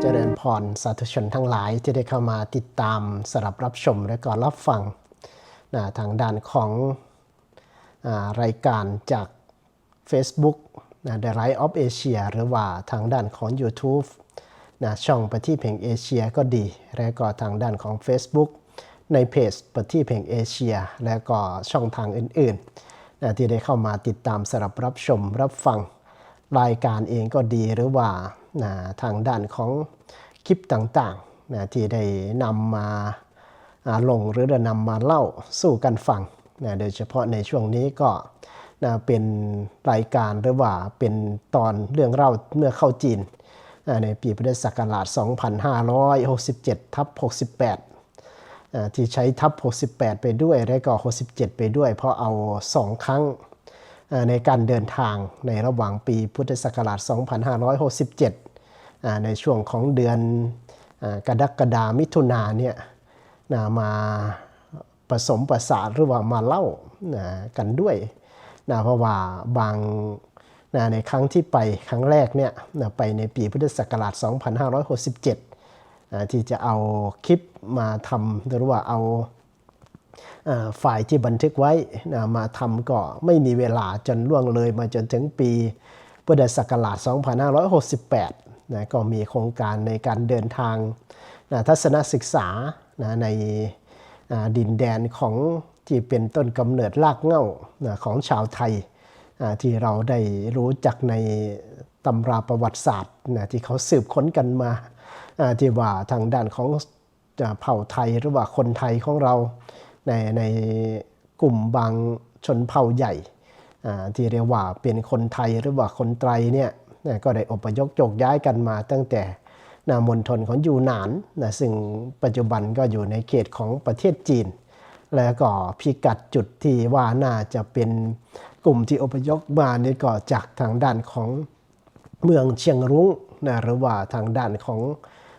เจริญพรสาธุชนทั้งหลายที่ได้เข้ามาติดตามสำหรับรับชมและก็รับฟังนะทางด้านของอารายการจาก Facebook นะ The Right of Asia หรือว่าทางด้านของ YouTube นะช่องประทีปแห่งเอเชียก็ดี และก็ทางด้านของ Facebook ในเพจประทีปแห่งเอเชีย และก็ช่องทางอื่นๆนะที่ได้เข้ามาติดตามสำหรับรับชมรับฟังรายการเองก็ดีหรือว่า นะทางด้านของคลิปต่างๆนะที่ได้นำมาลงหรือได้นำมาเล่าสู่กันฟังนะโดยเฉพาะในช่วงนี้ก็นะเป็นรายการหรือว่าเป็นตอนเรื่องเล่าเมื่อเข้าจีนนะในปีพุทธศักราช 2567 ทับ 68ที่ใช้ทับ 68 ไปด้วยและก็ 67 ไปด้วย เพราะเอา 2 ครั้งในการเดินทางในระหว่างปีพุทธศักราช 2567 ในช่วงของเดือนกรกฎามิถุนาเนี่ยนะมาผสมประสานหรือว่ามาเล่านะกันด้วยนะเพราะว่าบางนะในครั้งที่ไปครั้งแรกเนี่ยนะไปในปีพุทธศักราช 2567อ่าที่จะเอาคลิปมาทำหรือว่าเอาอ่าฝ่ายที่บันทึกไว้นะมาทำก็ไม่มีเวลาจนล่วงเลยมาจนถึงปีพุทธศักราช 2568 นะก็มีโครงการในการเดินทางนะทัศนศึกษานะในดินแดนของที่เป็นต้นกำเนิดรากเหง้านะของชาวไทยอ่าที่เราได้รู้จักในตำราประวัติศาสตร์นะที่เขาสืบค้นกันมาอ่าที่ว่าทางด้านของเผ่าไทยหรือว่าคนไทยของเราในในกลุ่มบางชนเผ่าใหญ่ที่เรียกว่าเป็นคนไทยหรือว่าคนไตรเนี่ย นะก็ได้อพยพโยกย้ายกันมาตั้งแต่นามณฑลของยูหนานนะซึ่งปัจจุบันก็อยู่ในเขตของประเทศจีน แล้วก็พิกัดจุดที่ว่าน่าจะเป็นกลุ่มที่อพยพมานี่ก็จากทางด้านของเมืองเชียงรุ้งนะหรือว่าทางด้านของ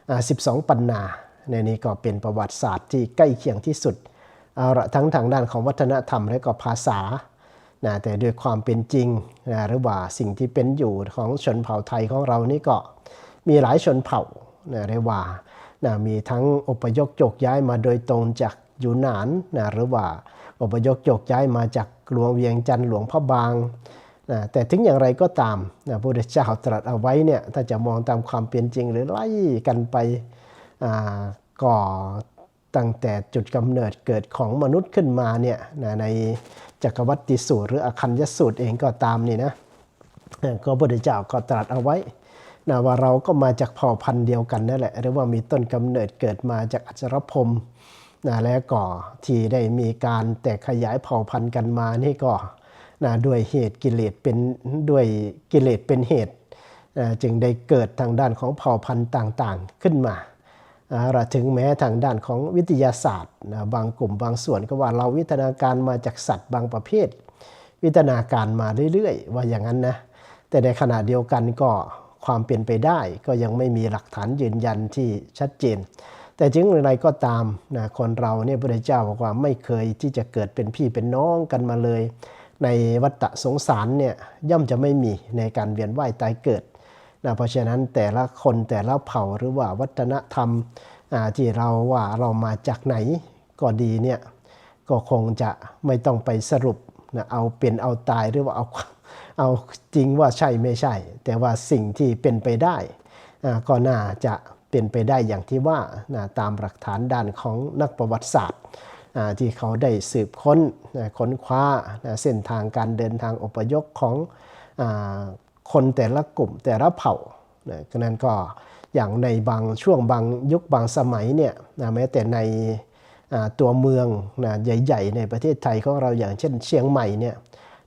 อ12 ปันนาในนี้ก็เป็นประวัติศาสตร์ที่ใกล้เคียงที่สุดเอาละทั้งทางด้านของวัฒนธรรมและก็ภาษา นะแต่ด้วยความเป็นจริงนะหรือว่าสิ่งที่เป็นอยู่ของชนเผ่าไทยของเรานี่ก็มีหลายชนเผ่านะเรียกว่านะมีทั้งอพยพโยกย้ายมาโดยตรงจากยูนานนะหรือว่าอพยพโยกย้ายมาจากหลวงเวียงจันทร์หลวงพระบางนะแต่ถึงอย่างไรก็ตามนะพระพุทธเจ้าตรัสเอาไว้เนี่ยถ้าจะมองตามความเป็นจริงหรือไล่กันไปอ่าก็ตั้งแต่จุดกำเนิดเกิดของมนุษย์ขึ้นมาเนี่ยนะใน จักรวัติสูตร หรืออคัญญสูตรเองก็ตามนี่นะก็พระพุทธเจ้าก็ตรัสเอาไว้นะว่าเราก็มาจากเผ่าพันธุ์เดียวกันนั่นแหละหรือว่ามีต้นกำเนิดเกิดมาจากอัจฉรพรมนะแล้วก็ที่ได้มีการแตกขยายเผ่าพันธุ์กันมานี่ก็นะด้วยเหตุกิเลสเป็นด้วยกิเลสเป็นเหตุเอ่อจึงได้เกิดทางด้านของเผ่าพันธุ์ต่างๆขึ้นมา เราถึงแม้ทางด้านของวิทยาศาสตร์นะบางกลุ่มบางส่วนก็ว่าเราวิทนาการมาจากสัตว์บางประเภท วิทนาการมาเรื่อยๆ ว่าอย่างนั้นนะแต่ในขณะเดียวกันก็ความเป็นไปได้ก็ยังไม่มีหลักฐานยืนยันที่ชัดเจน แต่ถึงอย่างไรก็ตามนะคนเราเนี่ยพระเจ้าบอกว่าไม่เคยที่จะเกิดเป็นพี่เป็นน้องกันมาเลย ในวัฏสงสารเนี่ยย่อมจะไม่มีในการเวียนว่ายตายเกิด นะเพราะฉะนั้นแต่ละคนแต่ละเผ่าหรือว่าวัฒนธรรมที่เราว่าเรามาจากไหนก็ดีเนี่ยก็คงจะไม่ต้องไปสรุปนะเอาเป็นเอาตายหรือว่าเอาเอาจริงว่าใช่ไม่ใช่ แต่ว่าสิ่งที่เป็นไปได้ก็น่าจะเป็นไปได้อย่างที่ว่านะตามหลักฐานด้านของนักประวัติศาสตร์ที่เขาได้สืบค้นค้นคว้าเส้นทางการเดินทางอพยพของ คนแต่ละกลุ่มแต่ละเผ่านะฉะนั้นก็อย่างในบางช่วงบางยุคบางสมัยเนี่ยนะแม้แต่ในตัวเมืองนะใหญ่ๆ ในประเทศไทยของเราอย่างเช่นเชียงใหม่เนี่ย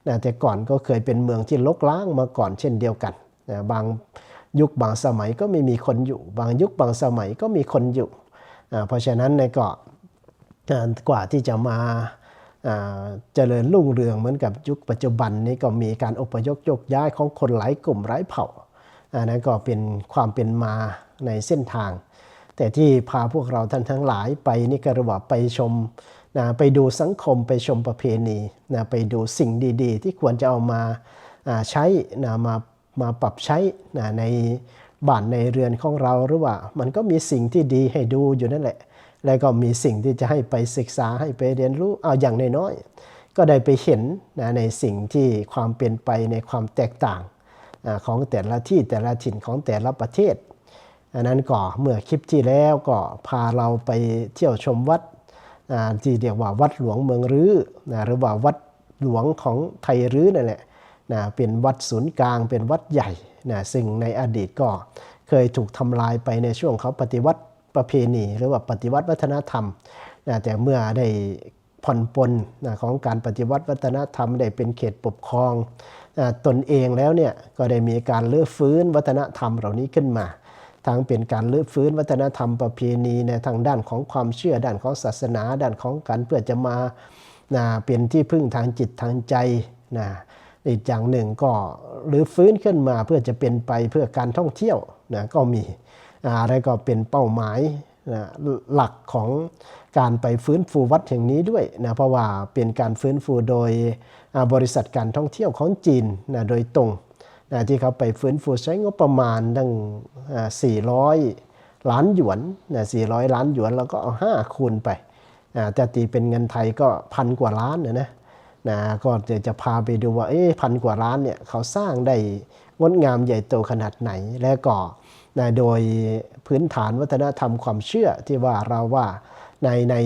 นะแต่ก่อนก็เคยเป็นเมืองที่ลกล้างมาก่อนเช่นเดียวกันนะบางยุคบางสมัยก็ไม่มีคนอยู่ บางยุคบางสมัยก็มีคนอยู่ เพราะฉะนั้นในเก็อ่ากว่าที่จะมาา เจริญรุ่งเรืองเหมือนกับยุคปัจจุบันนี้ก็มีการอพยพยกย้ายของคนหลายกลุ่มหลายเผ่าอันนั้นก็เป็นความเป็นมาในเส้นทาง แต่ที่พาพวกเราท่านทั้งหลายไปนี่ก็รียกว่าไปชมนะไปดูสังคมไปชมประเพณีนะไปดูสิ่งดีๆ ที่ควรจะเอามาอ่าใช้นะมามาปรับใช้นะในบ้านในเรือนของเราหรือว่า มันก็มีสิ่งที่ดีให้ดูอยู่นั่นแหละ แล้วก็มีสิ่งที่จะให้ไปศึกษาให้ไปเรียนรู้เอาอย่างน้อยๆก็ได้ไปเห็นนะในสิ่งที่ความเปลี่ยนไปในความแตกต่างของแต่ละที่แต่ละถิ่นของแต่ละประเทศ อันนั้นก็เมื่อคลิปที่แล้วก็พาเราไปเที่ยวชมวัดที่เรียกว่าวัดหลวงเมืองรื้อนะหรือว่าวัดหลวงของไทยรื้อนั่นแหละนะเป็นวัดศูนย์กลางเป็นวัดใหญ่นะซึ่งในอดีตก็เคยถูกทำลายไปในช่วงเขาปฏิวัติ ประเพณี หรือว่าปฏิวัติวัฒนธรรมนะแต่เมื่อได้ผ่อนปลนนะของการปฏิวัติวัฒนธรรมได้เป็นเขตปกครองตนเองแล้วเนี่ยก็ได้มีการเลื้อฟื้นวัฒนธรรมเหล่านี้ขึ้นมาทั้งเป็นการลื้อฟื้นวัฒนธรรมประเพณีในทางด้านของความเชื่อด้านของศาสนา ด้านของการเพื่อจะมานะเป็นที่พึ่งทางจิตทางใจนะอีกอย่างหนึ่งก็รื้อฟื้นขึ้นมาเพื่อจะเป็นไปเพื่อการท่องเที่ยวนะก็มี อะไรก็เป็นเป้าหมายนะหลักของการไปฟื้นฟูวัดแห่งนี้ด้วยนะเพราะว่าเป็นการฟื้นฟูโดยบริษัทการท่องเที่ยวของจีนนะโดยตรงนะที่เขาไปฟื้นฟูใช้งบประมาณตั้ง400 ล้านหยวนนะ400 ล้านหยวนแล้วก็เอา 5 คูณไปอ่าแต่ตีเป็นเงินไทยก็พันกว่าล้านนะนะนะก็เดี๋ยวจะพาไปดูว่าเอ๊ะพันกว่าล้านเนี่ยเขาสร้างได้งดงามใหญ่โตขนาดไหนและก็ นะโดยพื้นฐานวัฒนธรรมความเชื่อที่ว่าเราว่าในใน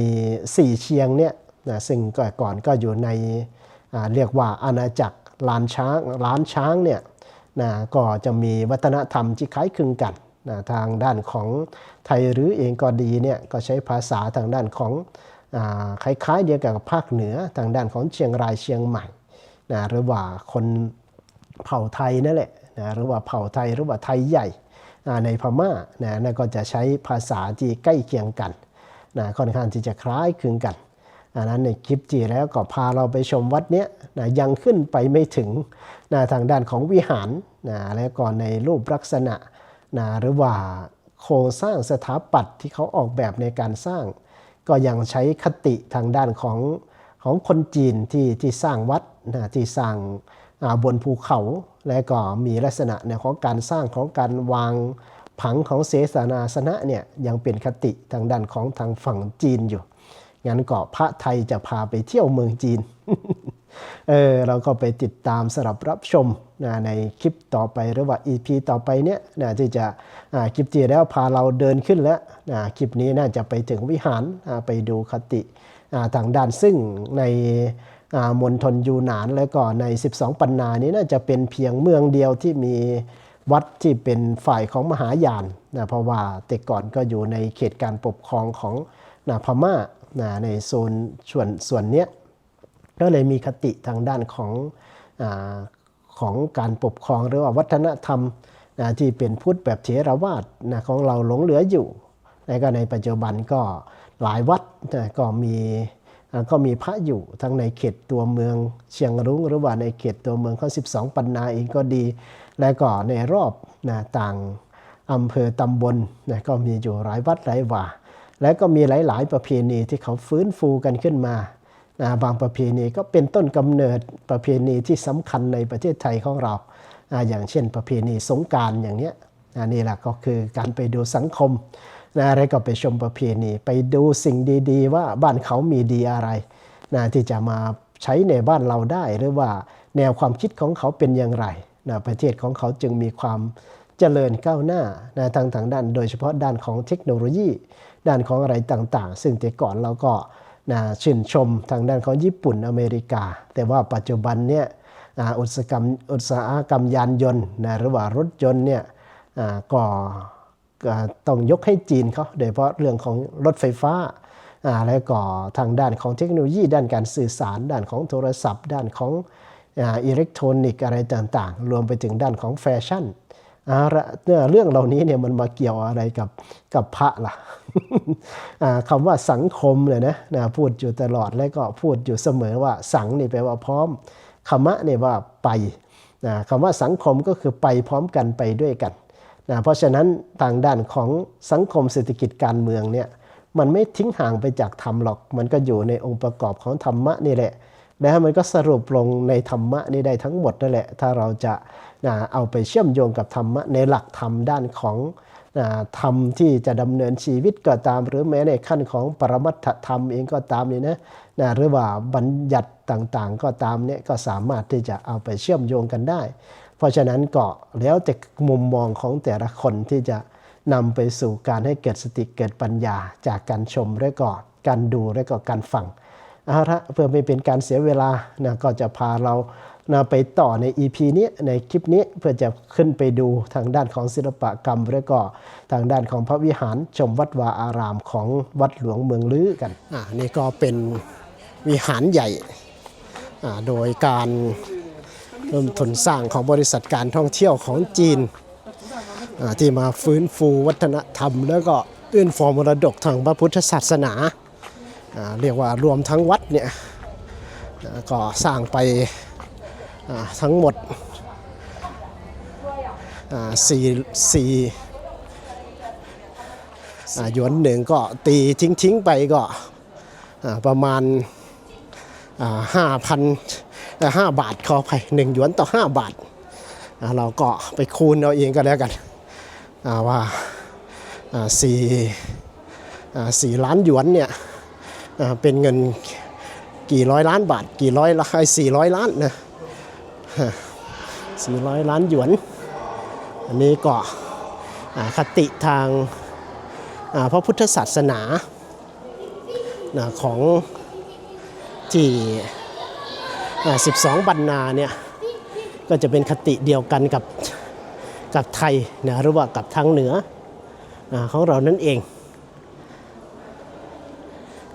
สี่เชียงเนี่ยนะซึ่งก่อนก่อนก็อยู่ในเรียกว่าอาณาจักรลานช้างล้านช้างเนี่ยนะก็จะมีวัฒนธรรมที่คล้ายคลึงกันนะทางด้านของไทยหรือเองก็ดีเนี่ยก็ใช้ภาษาทางด้านของอาคล้ายๆเดียวกับภาคเหนือทางด้านของเชียงรายเชียงใหม่นะหรือว่าคนเผ่าไทยนั่นแหละนะหรือว่าเผ่าไทยหรือว่าไทยใหญ่ ในพม่านะก็จะใช้ภาษาที่ใกล้เคียงกันนะค่อนข้างที่จะคล้ายคลึงกันอันนั้นในคลิปจีแล้วก็พาเราไปชมวัดเนี้ยนะยังขึ้นไปไม่ถึงนะทางด้านของวิหารนะแล้วก็ในรูปลักษณะนะหรือว่าโครงสร้างสถาปัตย์ที่เขาออกแบบในการสร้าง ก็ยังใช้คติทางด้านของของคนจีนที่ที่สร้างวัดนะที่สร้างบนภูเขา และก็มีลักษณะในของการสร้างของการวางผังของเสสนาสนะเนี่ยยังเป็นคติทางด้านของทางฝั่งจีนอยู่ งั้นก็พระไทยจะพาไปเที่ยวเมืองจีน เออเราก็ไปติดตามสำหรับรับชมนะในคลิปต่อไปหรือว่า EP ต่อไปเนี่ยนะที่จะคลิปที่แล้วพาเราเดินขึ้นแล้วนะคลิปนี้น่าจะไปถึงวิหารไปดูคติทางด้านซึ่งใน มณฑลยูหนานแล้วก็ใน 12 ปันนานี้น่าจะเป็นเพียงเมืองเดียวที่มีวัดที่เป็นฝ่ายของมหายานนะเพราะว่าแต่ก่อนก็อยู่ในเขตการปกครองของนะพม่านะในโซนส่วนส่วนเนี้ยก็เลยมีคติทางด้านของอของการปกครองหรือว่าวัฒนธรรมนะที่เป็นพุทธแบบเถรวาทนะของเราหลงเหลืออยู่ และก็ในปัจจุบันก็หลายวัดนะก็มี ก็มีพระอยู่ทั้งในเขตตัวเมืองเชียงรุ้งหรือว่าในเขตตัวเมืองเขา12 ปันนาเองก็ดี และก็ในรอบนะต่างอำเภอตำบลนะก็มีอยู่หลายวัดหลายว่า และก็มีหลาย ๆ ประเพณีที่เขาฟื้นฟูกันขึ้นมานะบางประเพณีก็เป็นต้นกำเนิดประเพณีที่สำคัญในประเทศไทยของเราออย่างเช่นประเพณีสงกรารอย่างเนี้ยนี่แหละก็คือการไปดูสังคม นะอะไรก็ไปชมประเพณี ไปดูสิ่งดีๆ ว่าบ้านเขามีดีอะไรนะที่จะมาใช้ในบ้านเราได้หรือว่าแนวความคิดของเขาเป็นอย่างไรนะประเทศของเขาจึงมีความเจริญก้าวหน้านะทางทางด้าน โดยเฉพาะด้านของเทคโนโลยี ด้านของอะไรต่างๆ ซึ่งแต่ก่อนเราก็นะชื่นชมทางด้านของญี่ปุ่นอเมริกา แต่ว่าปัจจุบันเนี่ยอุตสาหกรรมอุตสาหกรรมยานยนต์นะหรือว่ารถยนต์เนี่ยอ่าก็ก็ ต้องยกให้จีนเขาโดยเฉพาะเรื่องของรถไฟฟ้าอ่าแล้วก็ทางด้านของเทคโนโลยี ด้านการสื่อสาร ด้านของโทรศัพท์ ด้านของอิเล็กทรอนิกส์อะไรต่างๆ รวมไปถึงด้านของแฟชั่นเรื่องเหล่านี้เนี่ยมันมาเกี่ยวอะไรกับกับพระล่ะคำว่าสังคมเลยนะนะพูดอยู่ตลอดแล้วก็พูดอยู่เสมอว่าสังนี่แปลว่าพร้อมคำมะเนี่ยว่าไปนะคำว่าสังคมก็คือไปพร้อมกันไปด้วยกัน นะเพราะฉะนั้นทางด้านของสังคมเศรษฐกิจการเมืองเนี่ยมันไม่ทิ้งห่างไปจากธรรมหรอก มันก็อยู่ในองค์ประกอบของธรรมะนี่แหละ แล้วมันก็สรุปลงในธรรมะนี่ได้ทั้งหมดนั่นแหละ ถ้าเราจะนะเอาไปเชื่อมโยงกับธรรมะในหลักธรรมด้านของนะธรรมที่จะดำเนินชีวิตก็ตาม หรือแม้ในขั้นของปรมัตถธรรมเองก็ตามนี่นะนะหรือว่าบัญญัติต่างๆ ก็ตามเนี่ยก็สามารถที่จะเอาไปเชื่อมโยงกันได้ ราะฉะนั้นก็แล้วแต่มุมมองของแต่ละคนที่จะนำไปสู่การให้เกิดสติเกิดปัญญาจากการชมและก็การดูและก็การฟังเอาละเพื่อไม่เป็นการเสียเวลานะก็จะพาเรานะไปต่อใน EP นี้ในคลิปนี้เพื่อจะขึ้นไปดูทางด้านของศิลปกรรมและก็ทางด้านของพระวิหารชมวัดวาอารามของวัดหลวงเมืองลื้อกันอ่านี่ก็เป็นวิหารใหญ่อ่าโดยการ เริ่มทุนสร้างของบริษัทการท่องเที่ยวของจีน ที่มาฟื้นฟูวัฒนธรรม แล้วก็เอื้อนฟอร์มรดกทางพระพุทธศาสนา เรียกว่ารวมทั้งวัดเนี่ยอ่าก็สร้างไปทั้งหมดสี่สี่หยวนหนึ่งก็ตีทิ้งๆไปก็ประมาณห้ ห้าบาทขอไปหนึ่งหยวนต่อห้าบาท เราก็ไปคูณเอาเองก็แล้วกันว่าสี่สี่ล้านหยวนเนี่ยเป็นเงินกี่ร้อยล้านบาท กี่ร้อยละสี่ร้อยล้านนะสี่ร้อยล้านหยวน อันนี้ก็อ่าคติทางพระพุทธศาสนาของที่ 12 บรรนาเนี่ยก็จะเป็นคติเดียวกันกับกับไทยนะหรือว่ากับทางเหนืออาของเรานั่นเอง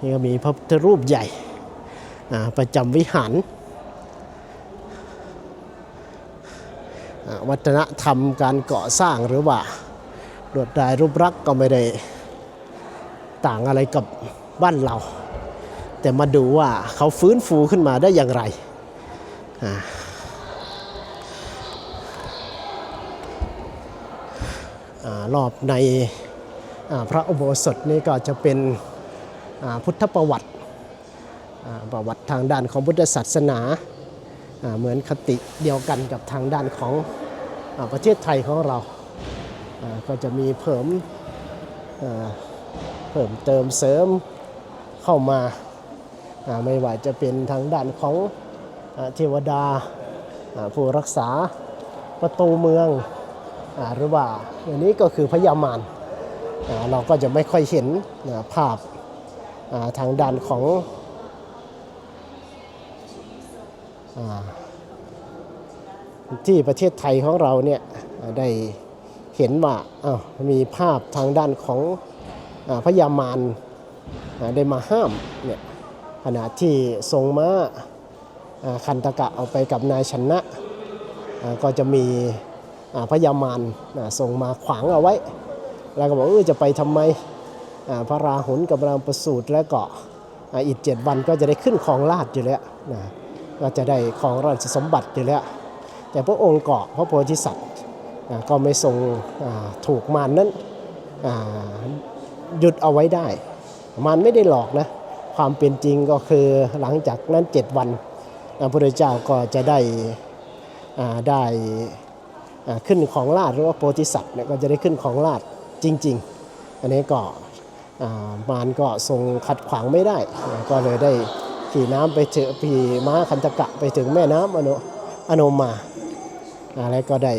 นี่ก็มีพระพุทธรูปใหญ่อ่าประจำวิหารอ่าวัฒนธรรมการก่อสร้างหรือว่าลวดลายรูปรักษ์ก็ไม่ได้ต่างอะไรกับบ้านเรา แต่มาดูว่าเขาฟื้นฟูขึ้นมาได้อย่างไร รอบในพระอุโบสถนี่ก็จะเป็นพุทธประวัติประวัติทางด้านของพุทธศาสนา เหมือนคติเดียวกันกับทางด้านของอประเทศไทยของเรา ก็จะมีเพิ่มเพิ่มเติมเสริมเข้ามาไม่ว่าจะเป็นทางด้านของ เทวดาผู้รักษาประตูเมืองอหรือว่าอันนี้ก็คือพญามารเราก็จะไม่ค่อยเห็นาภาพาทางด้านของอที่ประเทศไทยของเราเนี่ยได้เห็นว่าามีภาพทางด้านของอพญามารได้มาห้ามเนี่ยขณะที่ทรงมาอ่า คันตะกะเอาไปกับนายชนะ ก็จะมีพญามารอ่งมาขวางเอาไว้ แล้วก็บอกเออจะไปทำไมพระราหุลกำลังประสูติและก็อ่าอีกเจ็ดวันก็จะได้ขึ้นครองราชอยู่แล้วนะก็จะได้ครองราชสมบัติอยู่แล้ว แต่พระองค์เกาะพระโพธิสัตว์ก็ไม่ทรงถูกมารนนั้นหยุดเอาไว้ได้มารไม่ได้หลอกนะ ความเป็นจริงก็คือหลังจากนั้นเจ็ดวัน พระพุทธเจ้าก็จะได้ได้ขึ้นของราชหรือว่าโพธิสัตว์เนี่ยก็จะได้ขึ้นของราชจริง ๆ อันนี้ก็มารก็ทรงขัดขวางไม่ได้ ก็เลยได้ขี่น้ำไปเจอขี่ม้าคันตะกะไปถึงแม่น้ำอโนอโนมาอ่าแล้วก็ได้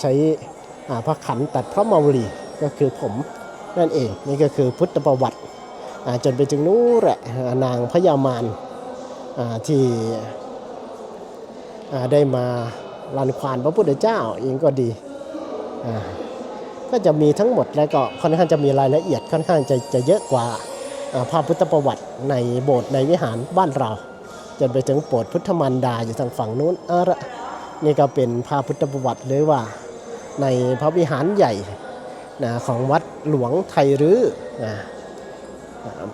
ใช้พระขันตัดพระเมาลีก็คือผมนั่นเองนี่ก็คือพุทธประวัติจนไปถึงนู้นแหละนางพญามารที่ ได้มาลันควานพระพุทธเจ้าเองก็ดีก็จะมีทั้งหมดแล้วก็ค่อนข้างจะมีรายละเอียดค่อนข้างจะจะเยอะกว่าอ่าพระพุทธประวัติในโบสถ์ในวิหารบ้านเรา จนไปถึงโบสถ์พุทธมันดาอยู่ทางฝั่งนู้นอาละนี่ก็เป็นพระพุทธประวัติเลยว่า ในพระวิหารใหญ่นะของวัดหลวงไทยรื้อนะ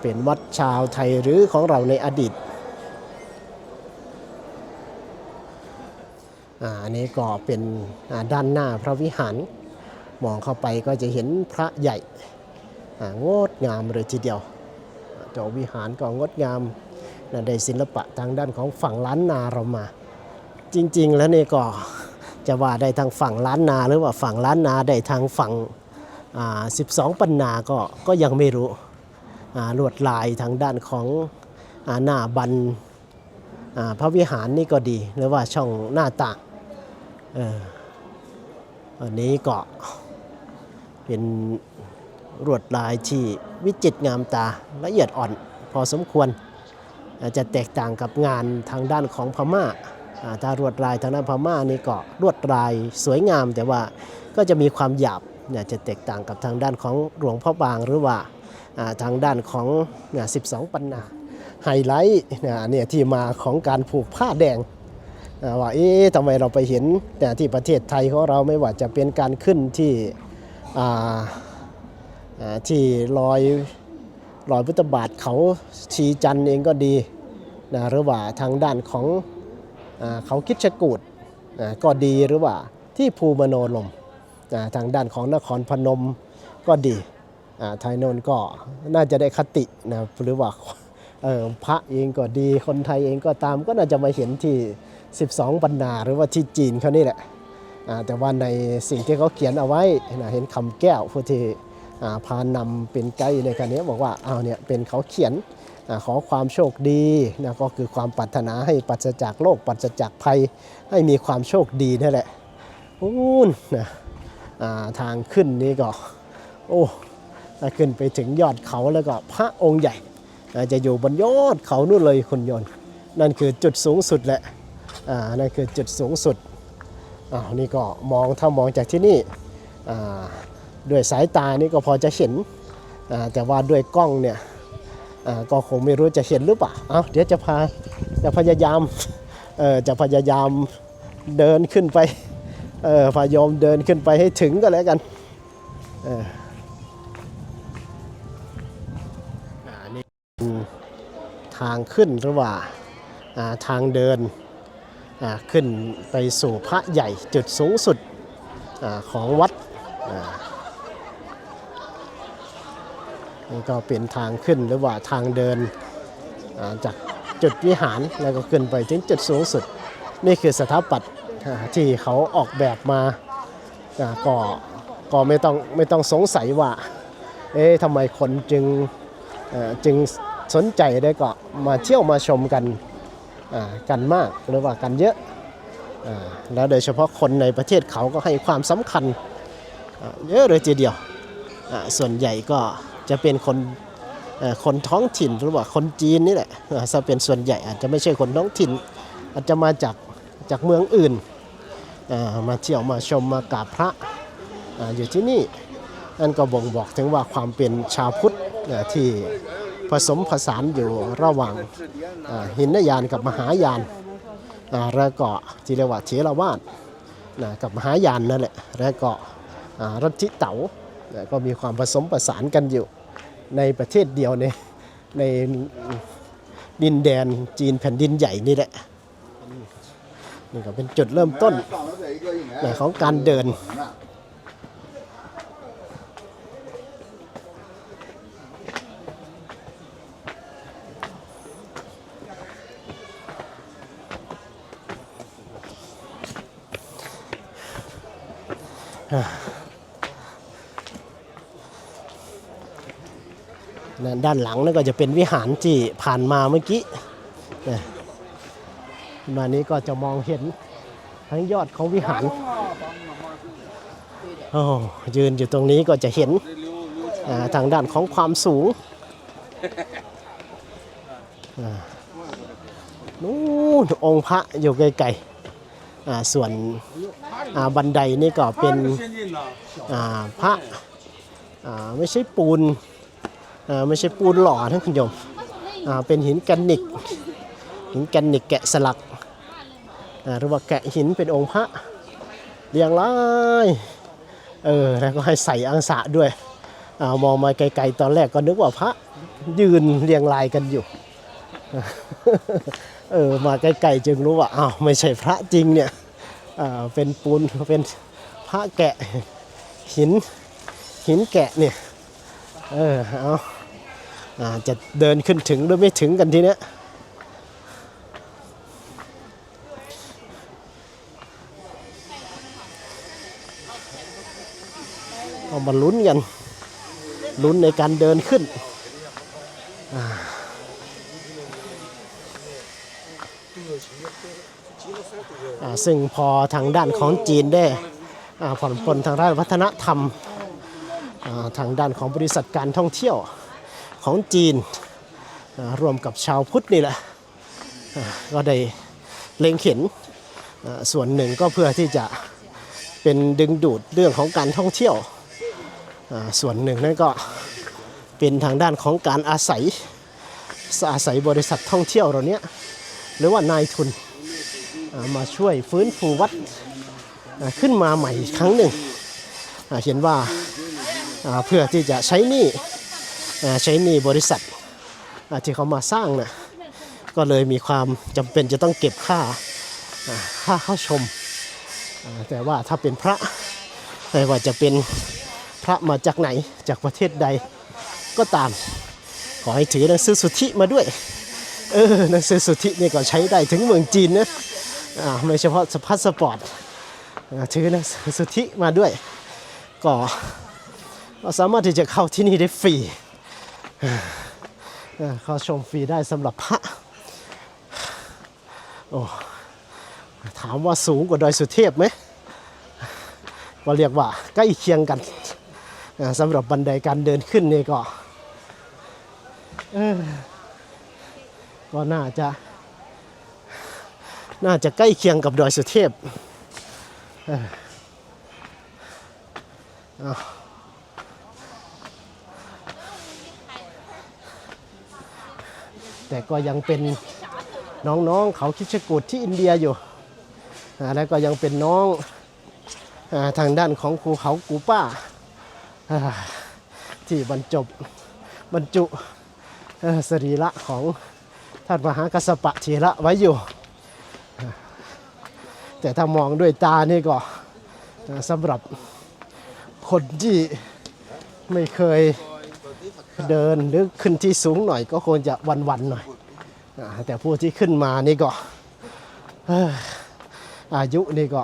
เป็นวัดชาวไทยรื้อของเราในอดีต อันนี้ก็เป็นด้านหน้าพระวิหาร มองเข้าไปก็จะเห็นพระใหญ่งดงามเลยทีเดียวเจ้าวิหารก็งดงามนะได้ศิลปะทางด้านของฝั่งล้านนาเรามา จริง ๆ แล้วนี่ก็จะว่าได้ทางฝั่งล้านนาหรือว่าฝั่งล้านนาได้ทางฝั่ง12 ปันนาก็ก็ยังไม่รู้ลวดลายทางด้านของอหน้าบันพระวิหารนี่ก็ดี หรือว่าช่องหน้าต่าง อันนี้ก็เป็นลวดลายที่วิจิตรงามตาละเอียดอ่อนพอสมควร อาจจะแตกต่างกับงานทางด้านของพม่าอ่าถ้ารวดลายทางด้านพม่านี่ก็ลวดลายสวยงาม แต่ว่าก็จะมีความหยาบเนี่ยจะแตกต่างกับทางด้านของหลวงพ่อบางหรือว่าทางด้านของ12 ปันนาไฮไลท์เนี่ยที่มาของการผูกผ้าแดง ว่าเอ๊ะทำไมเราไปเห็นแต่ที่ประเทศไทยของเราไม่ว่าจะเป็นการขึ้นที่ที่ลอยลอยพุทธบาทเขาชีจันเองก็ดีนะหรือว่าทางด้านของอเขาคิดชะกูดก็ดีหรือว่าที่ภูมโนลมทางด้านของนครพนมก็ดีไทยโนนก็น่าจะได้คตินะหรือว่าพระเองก็ดีคนไทยเองก็ตามก็น่าจะมาเห็นที่ 12 บรรณาหรือว่าที่จีนเขานี่แหละแต่ว่าในสิ่งที่เขาเขียนเอาไว้เห็นคำแก้วผู้ที่พานำเป็นไกด์ในการนี้บอกว่าเอาเนี่ยเป็นเขาเขียนอขอความโชคดีนะก็คือความปรารถนาให้ปราศจากโรคปราศจากภัยให้มีความโชคดีนั่นแหละอู้นนะทางขึ้นนี่ก็โอ้ถ้าขึ้นไปถึงยอดเขาแล้วก็พระองค์ใหญ่จะอยู่บนยอดเขานู่นเลยคุณโยนต์นั่นคือจุดสูงสุดแหละ อ่านั่นคือจุดสูงสุดอ้าวนี่ก็มองถ้ามองจากที่นี่อ่าด้วยสายตานี่ก็พอจะเห็นอ่าแต่ว่าด้วยกล้องเนี่ยอ่าก็คงไม่รู้จะเห็นหรือเปล่าเอาเดี๋ยวจะพาจะพยายามเออจะพยายามเดินขึ้นไปเออพยายามเดินขึ้นไปให้ถึงก็แล้วกันเออนี่เป็นทางขึ้นหรือว่าทางเดิน ขึ้นไปสู่พระใหญ่จุดสูงสุดอของวัดนี่ก็เป็นทางขึ้นหรือว่าทางเดินาจากจุดวิหารแล้วก็ขึ้นไปถึงจุดสูงสุด นี่คือสถาปัตย์ที่เขาออกแบบมาอ่าก็ก็ไม่ต้องไม่ต้องสงสัยว่า เอ๊ะทำไมคนจึงจึงสนใจได้ก็มาเที่ยวมาชมกัน กันมากหรือว่ากันเยอะอแล้วโดยเฉพาะคนในประเทศเขาก็ให้ความสำคัญเยอะเลยทีเดียว ส่วนใหญ่ก็จะเป็นคนคนท้องถิ่นหรือว่าคนจีนนี่แหละอ่าถ้าเป็นส่วนใหญ่อาจจะไม่ใช่คนท้องถิ่น อาจจะมาจากจากเมืองอื่น มาเที่ยวมาชมมากราบพระออยู่ที่นี่นั่นก็บ่งบอกถึงว่าความเป็นชาวพุทธที่ ผสมผสานอยู่ระหว่างหินยานกับมหายานแล้วก็จิเรียกว่าเชรวาดนกับมหายานนั่นแหละแล้วก็รัติเต๋าก็มีความผสมผสานกันอยู่ในประเทศเดียวในในดินแดนจีนแผ่นดินใหญ่นี่แหละนี่ก็เป็นจุดเริ่มต้นของการเดิน ด้านหลังนั่นก็จะเป็นวิหารที่ผ่านมาเมื่อกี้มานี้ก็จะมองเห็นทั้งยอดของวิหาร โอ้ยืนอยู่ตรงนี้ก็จะเห็นทางด้านของความสูงนู่นองค์พระอยู่ไกลๆส่วน บันไดนี่ก็เป็นพระไม่ใช่ปูนไม่ใช่ปูนหล่อนะคุณโยมเป็นหินแกรนิกหินแกรนิกแกะสลักหรือว่าแกะหินเป็นองค์พระเรียงรายเออแล้วก็ให้ใส่อังสะด้วยอามองมาไกลๆตอนแรกก็นึกว่าพระยืนเรียงรายกันอยู่เออมาใกลๆจึงรู้ว่าอ้าวไม่ใช่พระจริงเนี่ย เป็นปูนเป็นพระแกะหินหินแกะเนี่ยเออเอาอาจะเดินขึ้นถึงหรือไม่ถึงกันทีเนี้ยเอามาลุ้นกันลุ้นในการเดินขึ้นอ่า ซึ่งพอทางด้านของจีนได้ผ่อนปลนทางด้านวัฒนธรรมทางด้านของบริษัทการท่องเที่ยวของจีนอ่ารวมกับชาวพุทธนี่แหละก็ได้เล็งเห็นส่วนหนึ่งก็เพื่อที่จะเป็นดึงดูดเรื่องของการท่องเที่ยว ส่วนหนึ่งนั่นก็เป็นทางด้านของการอาศัยอาศัยบริษัทท่องเที่ยวเหล่านี้หรือว่านายทุน มาช่วยฟื้นฟูวัดขึ้นมาใหม่อีกครั้งหนึ่งเห็นว่าเพื่อที่จะใช้หนี้อ่ใช้หนี้บริษัทที่เขามาสร้างนะก็เลยมีความจำเป็นจะต้องเก็บค่าค่าเข้าชม แต่ว่าถ้าเป็นพระไม่ว่าจะเป็นพระมาจากไหนจากประเทศใดก็ตาม ขอให้ถือหนังสือสุทธิมาด้วย เออหนังสือสุทธินี่ก็ใช้ได้ถึงเมืองจีนนะ อ่าไม่เฉพาะสพาสปอร์ตถือหนังสือสุทธิมาด้วย ก็สามารถที่จะเข้าที่นี่ได้ฟรีเข้าชมฟรีได้สำหรับพระโอ้ถามว่าสูงกว่าดอยสุเทพไหมก็เรียกว่าใกล้เคียงกันสำหรับบันไดการเดินขึ้นนี่ก็ก็น่าจะ น่าจะใกล้เคียงกับดอยสุเทพแต่ก็ยังเป็นน้องๆเขาคิชกูดที่อินเดียอยู่ แล้วก็ยังเป็นน้องอทางด้านของภูเขากูป้า ที่บรรจบบรรจุสรีระของท่านมหากัสสปะเถระไว้อยู่ แต่ถ้ามองด้วยตานี่ก็สำหรับคนที่ไม่เคยเดินหรือขึ้นที่สูงหน่อยก็คงจะวันๆหน่อย แต่ผู้ที่ขึ้นมานี่ก็อายุนี่ก็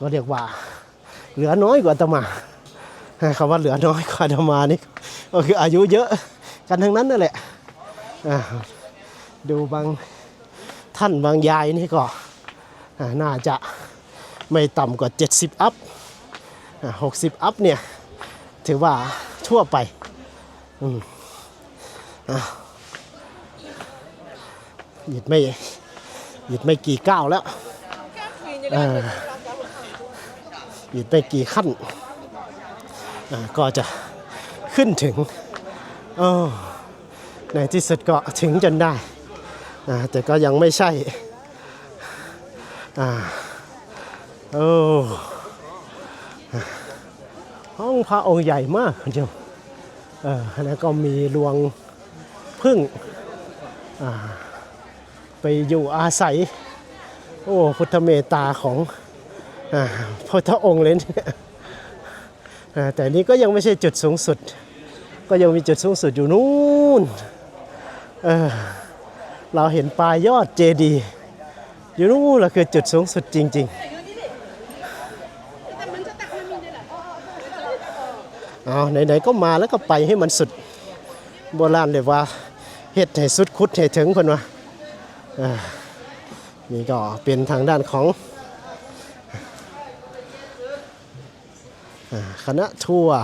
ก็เรียกว่า เหลือน้อยกว่าตมาคำว่าเหลือน้อยกว่าตมานี่ก็คืออายุเยอะกันทั้งนั้นนั่นแหละดูบางท่านบางยายนี่ก็ น่าจะไม่ต่ำกว่า 70 อัพ60 อัพเนี่ย ถือว่าทั่วไปอืมหยิดไม่หยิดไม่กี่ก้าวแล้วหยิดไม่กี่ขั้นก็จะขึ้นถึงในที่สุดก็ถึงจนได้ แต่ก็ยังไม่ใช่ อ่าโอ้ห้องพระองค์ใหญ่มากคุณผู้ชมเออแล้วก็มีรวงพึ่งอ่าไปอยู่อาศัย โอ้พุทธเมตตาของอาพระทองค์เลยเนี่ยแต่นี้ก็ยังไม่ใช่จุดสูงสุด ก็ยังมีจุดสูงสุดอยู่นู่นเเราเห็นปลายยอดเจดีย์ อยู่นู่นแหละคือจุดสูงสุดจริง ๆ เอาไหนๆก็มาแล้วก็ไปให้มันสุดโบราณเลยว่าเฮ็ดให้สุดคุดให้ถึงคนว่าอ่านี่ก็เป็นทางด้านของคณะทัวร์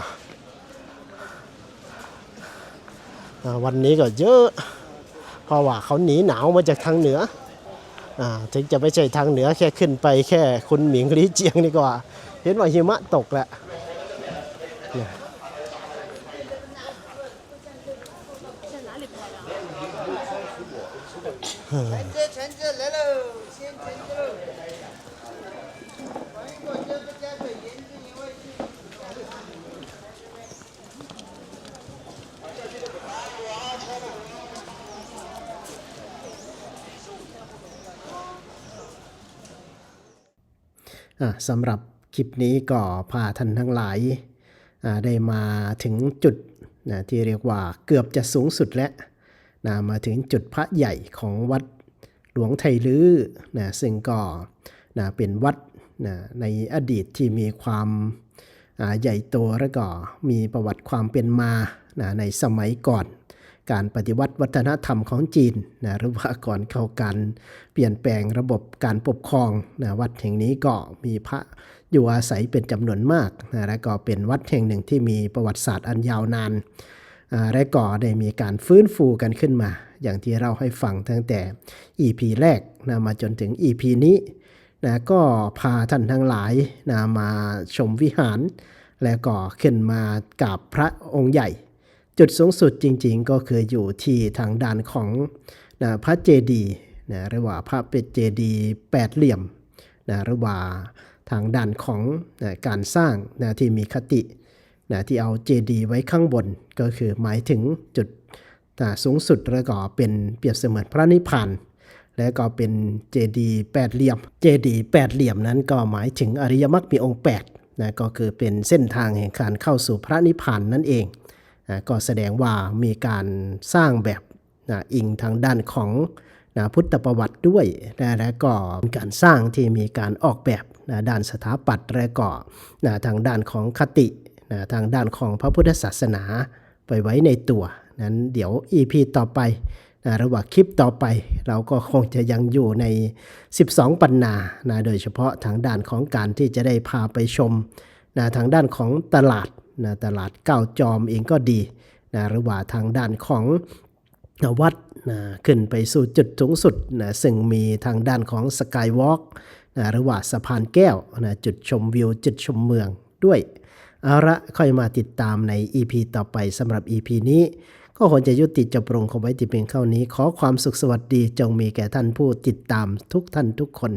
อ่าวันนี้ก็เยอะ เพราะว่าเขาหนีหนาวมาจากทางเหนือ ถึงจะไม่ใช่ทางเหนือแค่ขึ้นไปแค่คุณหมิงลีเจียงนี่ก็ว่า เห็นว่าหิมะตกแหละ สำหรับคลิปนี้ก็พาท่านทั้งหลายได้มาถึงจุดนะที่เรียกว่าเกือบจะสูงสุดแล้วนะมาถึงจุดพระใหญ่ของวัดหลวงไทลื้อนะซึ่งก็นะเป็นวัดนะในอดีตที่มีความใหญ่โตแล้วก็มีประวัติความเป็นมานะในสมัยก่อน การปฏิวัติวัฒนธรรมของจีนนะหรือว่าก่อนเข้าการเปลี่ยนแปลงระบบการปกครองนะวัดแห่งนี้ก็มีพระอยู่อาศัยเป็นจำนวนมากนะและก็เป็นวัดแห่งหนึ่งที่มีประวัติศาสตร์อันยาวนานและก็ได้มีการฟื้นฟูกันขึ้นมา อย่างที่เราให้ฟังตั้งแต่ EP แรกนะมาจนถึง EP นี้นะก็พาท่านทั้งหลายนะมาชมวิหาร และก็ขึ้นมากราบพระองค์ใหญ่ จุดสูงสุดจริงๆ ก็คืออยู่ที่ทางด้านของนะพระเจดีนะหรือว่าพระเป็นเจดีแปดเหลี่ยมนะหรือว่าทางด้านของนะการสร้างนะที่มีคตินะที่เอาเจดีไว้ข้างบนก็คือหมายถึงจุดนะสูงสุดแล้วก็เป็นเปรียบเสมือนพระนิพพานและก็เป็นเจดีแปดเหลี่ยม เจดีแปดเหลี่ยมนั้นก็หมายถึงอริยมรรคมีองค์แปดนะก็คือเป็นเส้นทางแห่งการเข้าสู่พระนิพพานนั่นเอง นะก็แสดงว่ามีการสร้างแบบนะอิงทางด้านของนะพุทธประวัติด้วยนะและก็เป็นการสร้างที่มีการออกแบบนะด้านสถาปัตย์และก็นะทางด้านของคตินะทางด้านของพระพุทธศาสนาไปไว้ในตัวนั้นเดี๋ยว EP ต่อไปนะระหว่างคลิปต่อไปเราก็คงจะยังอยู่ใน 12 ปันนานะโดยเฉพาะทางด้านของการที่จะได้พาไปชมนะทางด้านของตลาด นะตลาดเก้าจอมเองก็ดีนะหรือว่าทางด้านของวัดนะขึ้นไปสู่จุดสูงสุดนะซึ่งมีทางด้านของสกายวอล์กนะหรือว่าสะพานแก้วนะจุดชมวิว จุดชมเมืองด้วย เอาละค่อยมาติดตามใน EP ต่อไปสำหรับ EP นี้ ก็ควรจะยุติจบลงคงไว้ที่เพียงเท่านี้ ขอความสุขสวัสดีจงมีแก่ท่านผู้ติดตามทุกท่านทุกคน